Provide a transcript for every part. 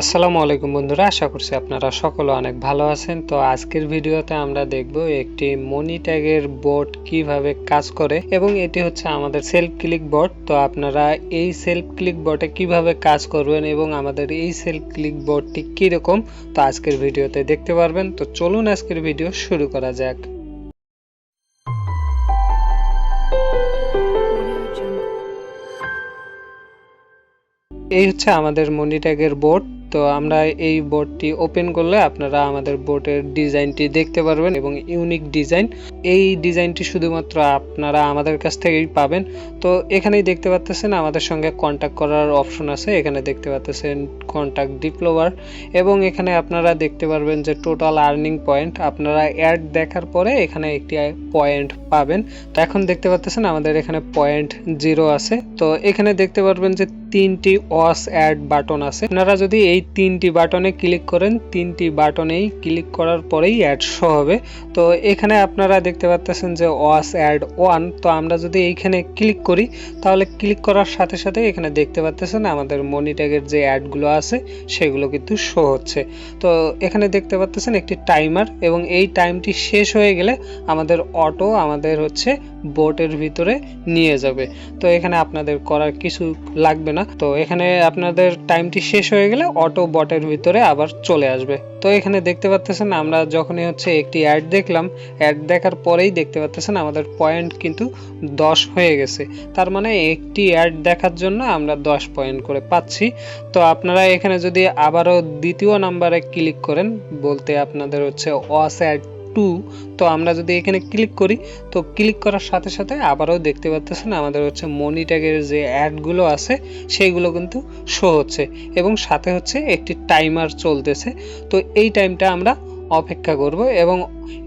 আসসালামু আলাইকুম বন্ধুরা, আশা করছি আপনারা সকলে অনেক ভালো আছেন। তো আজকের ভিডিওতে আমরা দেখব একটি মনি ট্যাগের বোর্ড কীভাবে কাজ করে এবং এটি হচ্ছে আমাদের সেলফ ক্লিক বোর্ড তো আপনারা এই সেলফ ক্লিক বোর্ডে কীভাবে কাজ করবেন এবং আমাদের এই সেলফ ক্লিক বোর্ডটি কীরকম, তো আজকের ভিডিওতে দেখতে পারবেন। তো চলুন আজকের ভিডিও শুরু করা যাক। এই হচ্ছে আমাদের মনিট্যাগের বোর্ড তো আমরা এই বোর্ডটি ওপেন করলে আপনারা আমাদের বোর্ডের ডিজাইনটি দেখতে পারবেন এবং ইউনিক ডিজাইন এই ডিজাইনটি শুধুমাত্র আপনারা আমাদের কাছ থেকেই পাবেন। তো এখানেই দেখতে পাচ্ছেন আমাদের সঙ্গে কন্ট্যাক্ট করার অপশন আছে। এখানে দেখতে পাচ্ছেন কন্ট্যাক্ট ডিপ্লোভার এবং এখানে আপনারা দেখতে পারবেন যে টোটাল আর্নিং পয়েন্ট আপনারা অ্যাড দেখার পরে এখানে একটি পয়েন্ট পাবেন। তো এখন দেখতে পাচ্ছেন আমাদের এখানে পয়েন্ট জিরো আছে। তো এখানে দেখতে পারবেন যে তিনটি ওয়াস অ্যাড বাটন আছে। আপনারা যদি এই তিনটি বাটনে ক্লিক করেন, তিনটি বাটনেই ক্লিক করার পরেই অ্যাড শো হবে। তো এখানে আপনারা দেখতে পাচ্ছেন যে ওয়াস অ্যাড ওয়ান। তো আমরা যদি এইখানে ক্লিক করি, তাহলে ক্লিক করার সাথে সাথে এখানে দেখতে পাচ্ছেন আমাদের মনিট্যাগের যে অ্যাডগুলো আছে, সেগুলো কিন্তু শো হচ্ছে। তো এখানে দেখতে পাচ্ছেন একটি টাইমার এবং এই টাইমটি শেষ হয়ে গেলে আমাদের অটো, আমাদের হচ্ছে বোটের ভিতরে নিয়ে যাবে। তো এখানে আপনাদের করার কিছু লাগবে না। তো এখানে আপনাদের টাইমটি শেষ হয়ে গেলে অটো বটের ভিতরে আবার চলে আসবে। তো এখানে দেখতে পাচ্ছেন আমরা যখনই হচ্ছে একটি অ্যাড দেখলাম অ্যাড দেখার পরেই দেখতে পাচ্ছেন আমাদের পয়েন্ট কিন্তু দশ হয়ে গেছে। তার মানে একটি অ্যাড দেখার জন্য আমরা দশ পয়েন্ট করে পাচ্ছি। তো আপনারা এখানে যদি আবারও দ্বিতীয় নাম্বারে ক্লিক করেন, বলতে আপনাদের হচ্ছে ওয়াস অ্যাড টু তো আমরা যদি এখানে ক্লিক করি, তো ক্লিক করার সাথে সাথে আবারও দেখতে পাচ্ছেন আমাদের হচ্ছে মনি ট্যাগের যে অ্যাডগুলো আছে, সেইগুলো কিন্তু শো হচ্ছে এবং সাথে হচ্ছে একটি টাইমার চলতেছে। তো এই টাইমটা আমরা অপেক্ষা করব এবং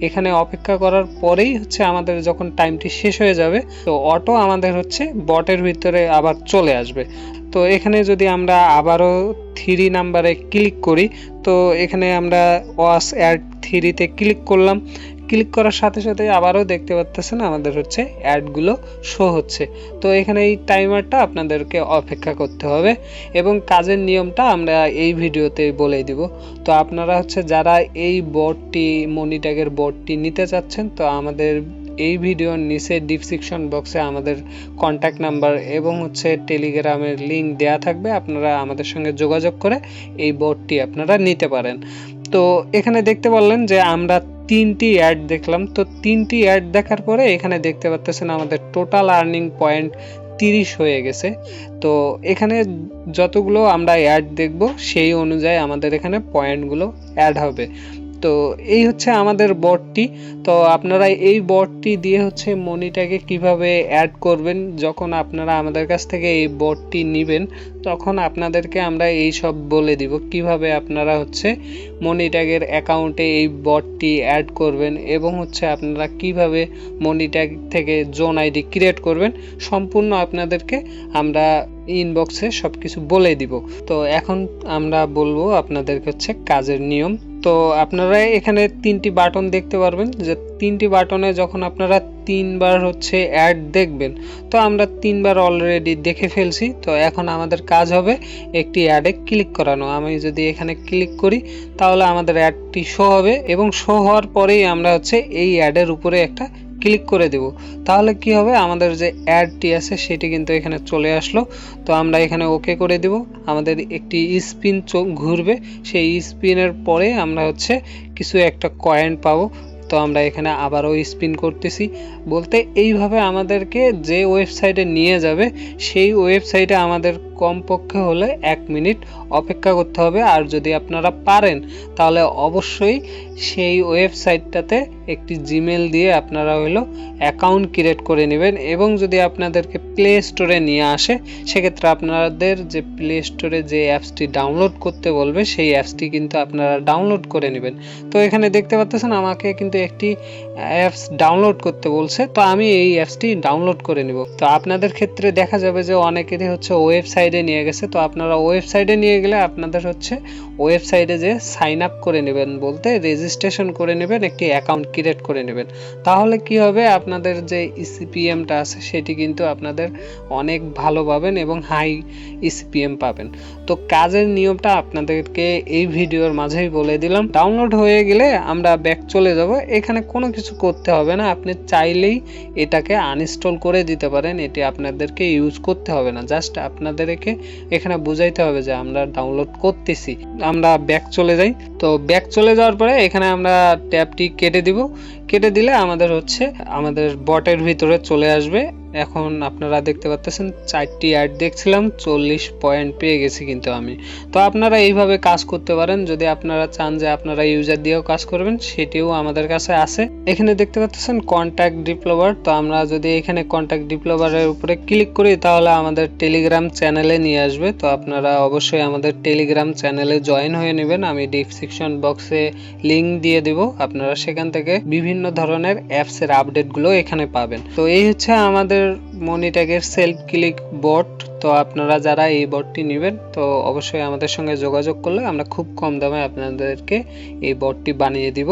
এখানে অপেক্ষা করার পরেই হচ্ছে আমাদের যখন টাইমটি শেষ হয়ে যাবে, তো অটো আমাদের হচ্ছে বটের ভিতরে আবার চলে আসবে। তো এখানে যদি আমরা আবারও থ্রি নাম্বারে ক্লিক করি, তো এখানে আমরা ওয়াস অ্যাড থ্রিতে ক্লিক করলাম। ক্লিক করার সাথে সাথে আবারও দেখতে পাচ্ছেন আমাদের হচ্ছে অ্যাডগুলো শো হচ্ছে। তো এখানে এই টাইমারটা আপনাদেরকে অপেক্ষা করতে হবে এবং কাজের নিয়মটা আমরা এই ভিডিওতে বলে দিব। তো আপনারা হচ্ছে যারা এই বোর্ডটি মনিট্যাগের বোর্ডটি নিতে চাচ্ছেন, তো আমাদের এই ভিডিওর নিচে ডিসক্রিপশন বক্সে আমাদের কন্ট্যাক্ট নাম্বার এবং হচ্ছে টেলিগ্রামের লিংক দেয়া থাকবে। আপনারা আমাদের সঙ্গে যোগাযোগ করে এই বোর্ডটি আপনারা নিতে পারেন। তো এখানে দেখতে পারলেন যে আমরা তিনটি অ্যাড দেখলাম। তো তিনটি অ্যাড দেখার পরে এখানে দেখতে পাচ্ছেন আমাদের টোটাল আর্নিং পয়েন্ট তিরিশ হয়ে গেছে। তো এখানে যতগুলো আমরা অ্যাড দেখব, সেই অনুযায়ী আমাদের এখানে পয়েন্টগুলো অ্যাড হবে। তো এই হচ্ছে আমাদের বটটি তো আপনারা এই বটটি দিয়ে হচ্ছে মনিটাকে কীভাবে অ্যাড করবেন, যখন আপনারা আমাদের কাছ থেকে এই বটটি নেবেন, তখন আপনাদেরকে আমরা এই সব বলে দিব। কীভাবে আপনারা হচ্ছে মনিট্যাগের অ্যাকাউন্টে এই বটটি অ্যাড করবেন এবং হচ্ছে আপনারা কীভাবে মনিট্যাগ থেকে জোন আইডি ক্রিয়েট করবেন, সম্পূর্ণ আপনাদেরকে আমরা ইনবক্সে সব কিছু বলে দিব। তো এখন আমরা বলব আপনাদেরকে হচ্ছে কাজের নিয়ম। তো আপনারা এখানে তিনটি বাটন দেখতে পারবেন যে তিনটি বাটনে যখন আপনারা তিনবার হচ্ছে অ্যাড দেখবেন, তো আমরা তিনবার অলরেডি দেখে ফেলছি, তো এখন আমাদের কাজ হবে একটি অ্যাডে ক্লিক করানো। আমি যদি এখানে ক্লিক করি, তাহলে আমাদের অ্যাডটি শো হবে এবং শো হওয়ার পরেই আমরা হচ্ছে এই অ্যাডের উপরে একটা ক্লিক করে দেব। তাহলে কি হবে? আমাদের যে অ্যাডটি আছে, সেটি কিন্তু এখানে চলে আসলো। তো আমরা এখানে ওকে করে দেব। আমাদের একটি স্পিন ঘুরবে। সেই স্পিনের পরে আমরা হচ্ছে কিছু একটা কয়েন পাবো। তো আমরা এখানে আবারও স্পিন করতেছি। বলতে এইভাবে আমাদেরকে যে ওয়েবসাইটে নিয়ে যাবে, সেই ওয়েবসাইটে আমাদের কমপক্ষে হলে এক মিনিট অপেক্ষা করতে হবে। আর যদি আপনারা পারেন, তাহলে অবশ্যই সেই ওয়েবসাইটটাতে একটি জিমেল দিয়ে আপনারা হলো অ্যাকাউন্ট ক্রিয়েট করে নেবেন এবং যদি আপনাদেরকে প্লে স্টোরে নিয়ে আসে, সেক্ষেত্রে আপনাদের যে প্লে স্টোরে যে অ্যাপসটি ডাউনলোড করতে বলবে, সেই অ্যাপসটি কিন্তু আপনারা ডাউনলোড করে নেবেন। তো এখানে দেখতে পাচ্ছেন আমাকে কিন্তু একটি অ্যাপস ডাউনলোড করতে বলছে। তো আমি এই অ্যাপসটি ডাউনলোড করে নিব। তো আপনাদের ক্ষেত্রে দেখা যাবে যে অনেকেরই হচ্ছে ওয়েবসাইট ওয়েবসাইটে নিয়ে গেছে। তো আপনারা ওয়েবসাইটে নিয়ে গেলে আপনাদের হচ্ছে ওয়েবসাইটে যে সাইন আপ করে নেবেন বলতে রেজিস্ট্রেশন করে নেবেন, একটি অ্যাকাউন্ট ক্রিয়েট করে নেবেন। তাহলে কি হবে? আপনাদের যে ইসিপিএমটা আছে, সেটি কিন্তু আপনাদের অনেক ভালো পাবেন এবং হাই ইসিপিএম পাবেন। তো কাজের নিয়মটা আপনাদেরকে এই ভিডিওর মাঝেই বলে দিলাম। ডাউনলোড হয়ে গেলে আমরা ব্যাক চলে যাব। এখানে কোনো কিছু করতে হবে না। আপনি চাইলেই এটাকে আনইনস্টল করে দিতে পারেন। এটি আপনাদেরকে ইউজ করতে হবে না। জাস্ট আপনাদেরকে এখানে বুঝাইতে হবে যে আমরা ডাউনলোড করতেছি। আমরা ব্যাক চলে যাই। তো ব্যাক চলে যাওয়ার পরে এখানে আমরা ট্যাবটি কেটে দিব। কেটে দিলে আমাদের হচ্ছে, আমাদের বটের ভিতরে চলে আসবে। এখন আপনারা দেখতে পাচ্ছেন চারটি অ্যাড দেখছিলাম, চল্লিশ পয়েন্ট পেয়ে গেছি কিন্তু আমি। তো আপনারা এইভাবে কাজ করতে পারেন, যদি আপনারা চান যে আপনারা ইউজার দিয়েও কাজ করবেন, সেটিও আমাদের কাছে আছে। এখানে দেখতে পাচ্ছেন কন্ট্যাক্ট ডিপ্লোভার তো আমরা যদি এখানে কন্ট্যাক্ট ডিপ্লোভারের উপরে ক্লিক করি, তাহলে আমাদের টেলিগ্রাম চ্যানেলে নিয়ে আসবে। তো আপনারা অবশ্যই আমাদের টেলিগ্রাম চ্যানেলে জয়েন হয়ে নেবেন। আমি ডিসক্রিপশন বক্সে লিংক দিয়ে দিব। আপনারা সেখান থেকে বিভিন্ন ধরনের অ্যাপসের আপডেটগুলো এখানে পাবেন। তো এই হচ্ছে আমাদের মনিট্যাগের সেলফ ক্লিক বট তো আপনারা যারা এই বটটি নেবেন, তো অবশ্যই আমাদের সঙ্গে যোগাযোগ করলে আমরা খুব কম দামে আপনাদেরকে এই বটটি বানিয়ে দিব।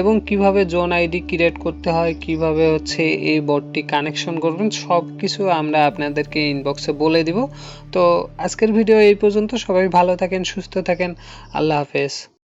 এবং কীভাবে জোন আইডি ক্রিয়েট করতে হয়, কীভাবে হচ্ছে এই বটটি কানেকশন করবেন সব কিছু আমরা আপনাদেরকে ইনবক্সে বলে দিব। তো আজকের ভিডিও এই পর্যন্ত, সবাই ভালো থাকেন, সুস্থ থাকেন, আল্লাহ হাফেজ।